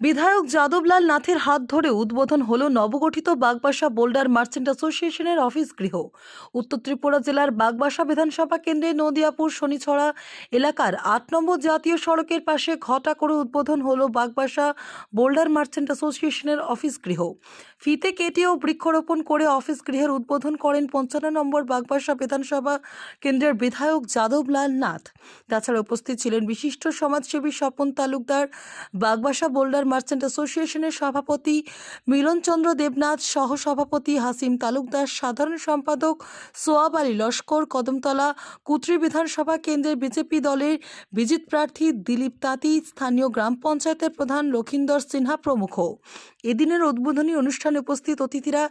বিধায়ক যাদবলাল নাথের হাত ধরে উদ্বোধন হল নবগঠিত বাগবাসা বোল্ডার মার্চেন্ট অ্যাসোসিয়েশনের অফিস গৃহ। উত্তর ত্রিপুরা জেলার বাগবাসা বিধানসভা কেন্দ্রে নদিয়াপুর শনিছড়া এলাকার আট নম্বর জাতীয় সড়কের পাশে ঘটা করে উদ্বোধন হল বাগবাসা বোল্ডার মার্চেন্ট অ্যাসোসিয়েশনের অফিস গৃহ। ফিতে কেটে ও বৃক্ষরোপণ করে অফিস গৃহের উদ্বোধন করেন পঞ্চান্ন নম্বর বাগবাসা বিধানসভা কেন্দ্রের বিধায়ক যাদবলাল নাথ। তাছাড়া উপস্থিত ছিলেন বিশিষ্ট সমাজসেবী স্বপন তালুকদার, বাগবাসা বোল্ডার মার্চেন্ট অ্যাসোসিয়েশনের সভাপতি মিলনচন্দ্র দেবনাথ সহ সভাপতি হাসিম তালুকদার, সাধারণ সম্পাদক সোয়াব আলী লস্কর, কদমতলা কুত্রি বিধানসভা কেন্দ্রের বিজেপি দলের বিজিত প্রার্থী দিলীপ তাঁতি, স্থানীয় গ্রাম পঞ্চায়েতের প্রধান লক্ষিন্দর সিনহা প্রমুখ। এদিনের উদ্বোধনী অনুষ্ঠানে উপস্থিত অতিথিরা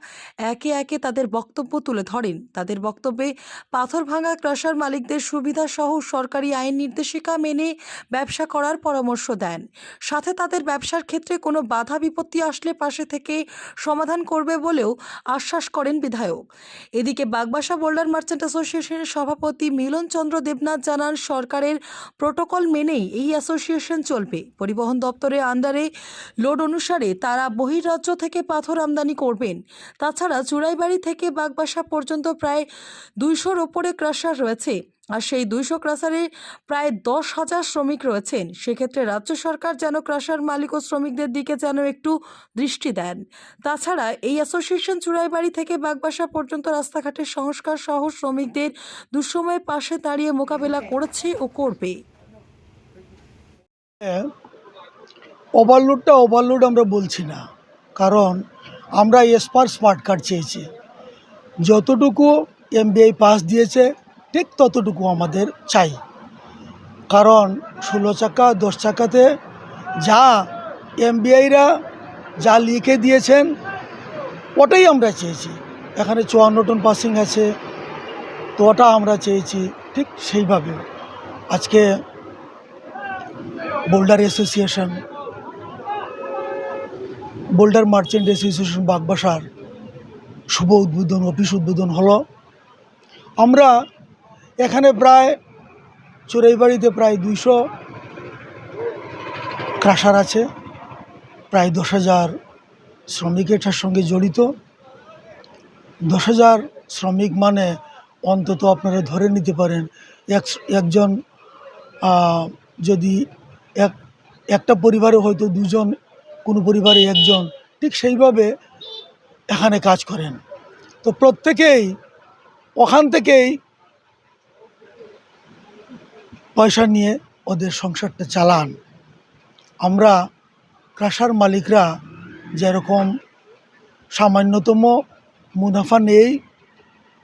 একে একে তাদের বক্তব্য তুলে ধরেন। তাদের বক্তব্যে পাথর ভাঙা ক্রাশার মালিকদের সুবিধা সহ সরকারি আইন নির্দেশিকা মেনে ব্যবসা করার পরামর্শ দেন। সাথে তাদের ব্যবসার ক্ষেত্রে কোনো বাধা বিপত্তি আসলে পাশে থেকে সমাধান করবে বলেও আশ্বাস করেন বিধায়ক। এদিকে বাগবাসা বোল্ডার মার্চেন্ট অ্যাসোসিয়েশনের সভাপতি মিলন চন্দ্র দেবনাথ জানান, সরকারের প্রোটোকল মেনেই এই অ্যাসোসিয়েশন চলবে। পরিবহন দপ্তরের আন্ডারে লোড অনুসারে তারা বহির্রাজ্য থেকে পাথর আমদানি করবেন। তাছাড়া চুড়াইবাড়ি থেকে বাগবাসা পর্যন্ত প্রায় দুইশোর ওপরে ক্রাশার রয়েছে। আর সেই দুইশো ক্রাসারে প্রায় দশ হাজার শ্রমিক রয়েছেন। সেক্ষেত্রে রাজ্য সরকার যেন ক্রাসার মালিক ও শ্রমিকদের দিকে যেন একটু দৃষ্টি দেন। তাছাড়া এই অ্যাসোসিয়েশন চুড়াইবাড়ি থেকে বাগবাসা পর্যন্ত রাস্তাঘাটের সংস্কার সহ শ্রমিকদের দুঃসময়ে পাশে দাঁড়িয়ে মোকাবেলা করেছে ও করবে। ওভারলোডটা ওভারলোড আমরা বলছি না। কারণ আমরা এসপার স্মার্ট কার্ড চেয়েছি। যতটুকু এমবিআই পাস দিয়েছে ঠিক ততটুকু আমাদের চাই। কারণ ষোলো চাকা, দশ চাকাতে যা এমবিআইরা যা লিখে দিয়েছেন, ওটাই আমরা চেয়েছি। এখানে চুয়ান্ন টন পাসিং আছে, তো ওটা আমরা চেয়েছি ঠিক সেইভাবে। আজকে boulder association, boulder merchant association বাগবাসার শুভ উদ্বোধন, অফিস উদ্বোধন হলো। আমরা এখানে প্রায় চোরাইবাড়িতে প্রায় দুইশো ক্রাশার আছে, প্রায় দশ হাজার শ্রমিক এটার সঙ্গে জড়িত। দশ হাজার শ্রমিক মানে অন্তত আপনারা ধরে নিতে পারেন এক একজন যদি এক, একটা পরিবারে হয়তো দুজন, কোনো পরিবারে একজন, ঠিক সেইভাবে এখানে কাজ করেন। তো প্রত্যেকেই, ওখান থেকেই পয়সা নিয়ে ওদের সংসারটা চালান। আমরা ক্রাশার মালিকরা যেরকম সামান্যতম মুনাফা নেই,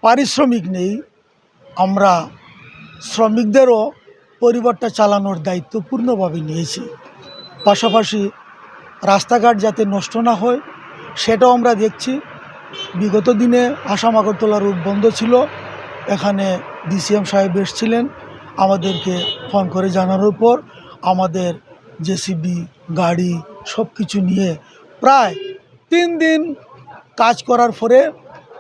পারিশ্রমিক নেই, আমরা শ্রমিকদেরও পরিবারটা চালানোর দায়িত্ব পূর্ণভাবে নিয়েছি। পাশাপাশি রাস্তাঘাট যাতে নষ্ট না হয়, সেটাও আমরা দেখছি। বিগত দিনে আসাম আগরতলা রুট বন্ধ ছিল, এখানে ডিসিএম সাহেব এসেছিলেন। আমাদেরকে ফোন করে জানানোর পর আমাদের জেসিবি গাড়ি সব কিছু নিয়ে প্রায় তিন দিন কাজ করার পরে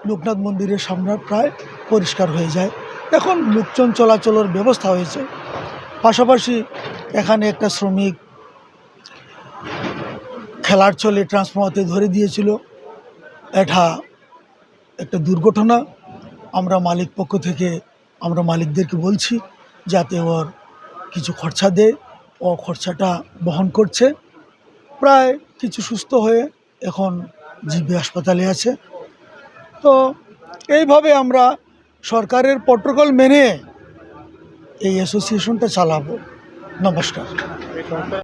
লোকনাথ মন্দিরের সামনে প্রায় পরিষ্কার হয়ে যায়। এখন লোকজন চলাচলের ব্যবস্থা হয়েছে। পাশাপাশি এখানে একটা শ্রমিক খেলার চলে ট্রান্সফর্মারতে ধরে দিয়েছিল। এটা একটা দুর্ঘটনা। আমরা মালিক পক্ষ থেকে আমরা মালিকদেরকে বলছি যাতে ওর কিছু খরচা দেয় ও খরচাটা বহন করছে। প্রায় কিছু সুস্থ হয়ে এখন জিবি হাসপাতালে আছে। তো এইভাবে আমরা সরকারের প্রোটোকল মেনে এই অ্যাসোসিয়েশনটা চালাবো। নমস্কার।